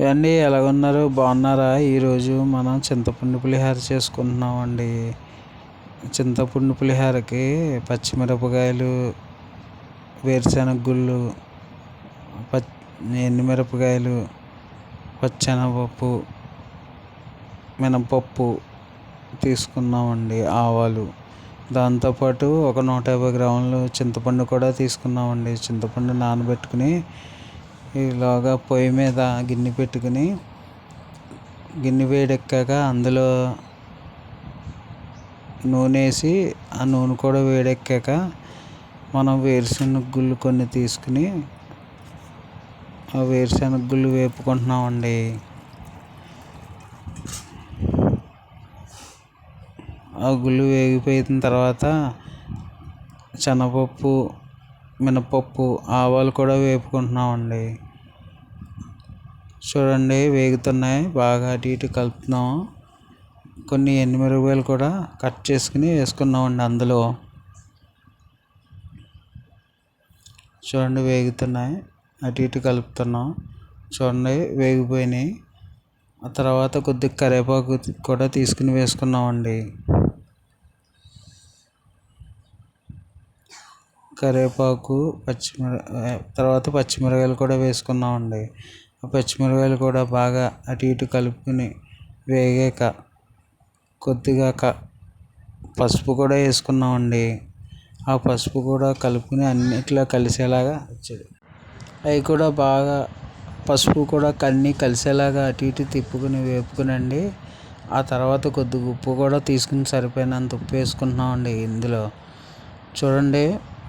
ఏమండి ఎలాగున్నారు? బాగున్నారా? ఈరోజు మనం చింతపండు పులిహార చేసుకుంటున్నామండి. చింతపండు పులిహారకి పచ్చిమిరపకాయలు వేరుశెనగ గుళ్ళు పచ్చి ఎండుమిరపకాయలు పచ్చెనగపప్పు మినపప్పు తీసుకున్నామండి ఆవాలు. దాంతోపాటు ఒక నూట యాభై గ్రాములు చింతపండు కూడా తీసుకున్నామండి. చింతపండు నానబెట్టుకుని ఈలోగా పొయ్యి మీద గిన్నె పెట్టుకుని గిన్నె వేడెక్కాక అందులో నూనె వేసి ఆ నూనె కూడా వేడెక్కాక మనం వేరుశెనగ గుళ్ళు కొన్ని తీసుకుని ఆ వేరుశెనగ గుళ్ళు వేపుకుంటున్నామండి. ఆ గుళ్ళు వేగిపోయిన తర్వాత శనగపప్పు మినపప్పు ఆవాలు కూడా వేపుకుంటున్నామండి. చూడండి వేగుతున్నాయి. బాగా అటు ఇటు కలుపుతున్నాము. కొన్ని ఎండుమిరపకాయలు కూడా కట్ చేసుకుని వేసుకున్నామండి అందులో. చూడండి వేగుతున్నాయి. అటు ఇటు కలుపుతున్నాం. చూడండి వేగిపోయినాయి. ఆ తర్వాత కొద్దిగా కరివేపాకు కూడా తీసుకుని వేసుకున్నామండి. కరివేపాకు పచ్చిమిర తర్వాత పచ్చిమిరకాయలు కూడా వేసుకున్నామండి. ఆ పచ్చిమిరకాయలు కూడా బాగా అటు ఇటు కలుపుకుని వేగాక కొద్దిగా క పసుపు కూడా వేసుకున్నామండి. ఆ పసుపు కూడా కలుపుకుని అన్నిట్లో కలిసేలాగా అవి కూడా బాగా పసుపు కూడా అన్నీ కలిసేలాగా అటు ఇటు తిప్పుకుని వేపుకునండి. ఆ తర్వాత కొద్దిగా ఉప్పు కూడా తీసుకుని సరిపోయినంత ఉప్పు వేసుకుంటున్నామండి ఇందులో. చూడండి.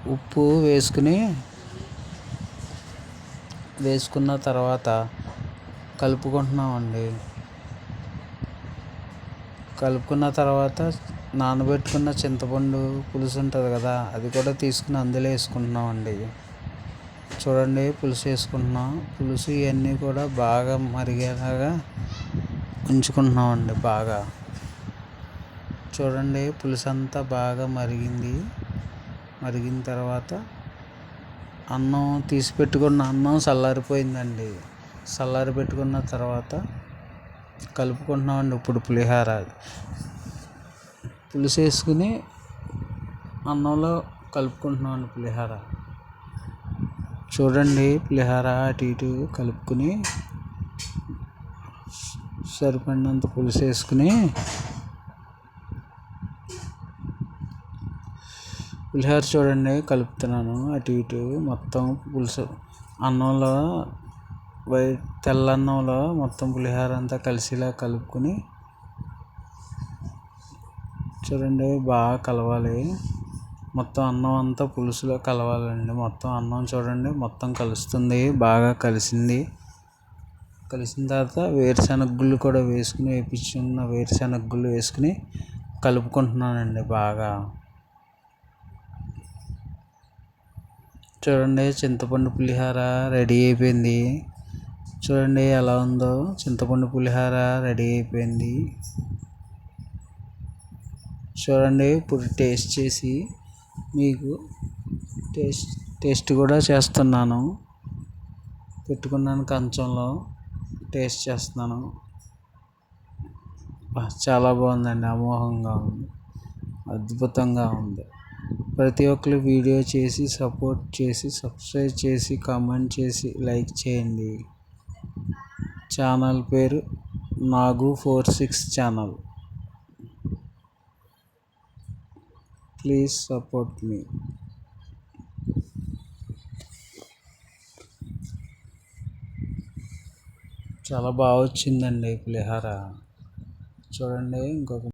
ఉప్పు వేసుకుని వేసుకున్న తర్వాత కలుపుకుంటున్నామండి. కలుపుకున్న తర్వాత నానబెట్టుకున్న చింతపండు పులుసు ఉంటుంది కదా అది కూడా తీసుకుని అందులో వేసుకుంటున్నామండి. చూడండి పులుసు వేసుకుంటున్నాం. పులుసు ఇవన్నీ కూడా బాగా మరిగేలాగా ఉంచుకుంటున్నామండి బాగా. చూడండి పులుసు అంతా బాగా మరిగింది. మరిగిన తర్వాత అన్నం తీసి పెట్టుకున్న అన్నం చల్లారిపోయిందండి. చల్లారి పెట్టుకున్న తర్వాత కలుపుకుంటున్నామండి ఇప్పుడు పులిహార. పులుసు వేసుకుని అన్నంలో కలుపుకుంటున్నామండి పులిహోర. చూడండి పులిహోర అటు ఇటు కలుపుకుని సరిపడినంత పులుసు వేసుకుని పులిహోర చూడండి కలుపుతున్నాను. అటు ఇటు మొత్తం పులుసు. అన్నంలో వైట్ తెల్లన్నంలో మొత్తం పులిహోర అంతా కలిసిలా కలుపుకొని చూడండి బాగా కలవాలి. మొత్తం అన్నం అంతా పులుసులో కలవాలండి. మొత్తం అన్నం చూడండి మొత్తం కలుస్తుంది బాగా కలిసింది. కలిసిన తర్వాత వేరుశనగ గుళ్ళు కూడా వేసుకుని వేపించున్న వేరుశనగ గుళ్ళు వేసుకుని కలుపుకుంటున్నానండి బాగా. చూడండి చింతపండు పులిహోర రెడీ అయిపోయింది. చూడండి ఎలా ఉందో చింతపండు పులిహోర రెడీ అయిపోయింది. చూడండి ఇప్పుడు టేస్ట్ చేసి మీకు టేస్ట్ టేస్ట్ కూడా చేస్తున్నాను. పెట్టుకున్నాను కంచంలో టేస్ట్ చేస్తున్నాను. చాలా బాగుందండి అమోఘంగా ఉంది అద్భుతంగా ఉంది. ప్రతి ఒక్కరు వీడియో చేసి సపోర్ట్ చేసి సబ్స్క్రైబ్ చేసి కామెంట్ చేసి లైక్ చేయండి. ఛానల్ పేరు Nagu four six channel. Please support me. చాలా బాగా వచ్చిందండి పులిహార. చూడండి ఇంకొక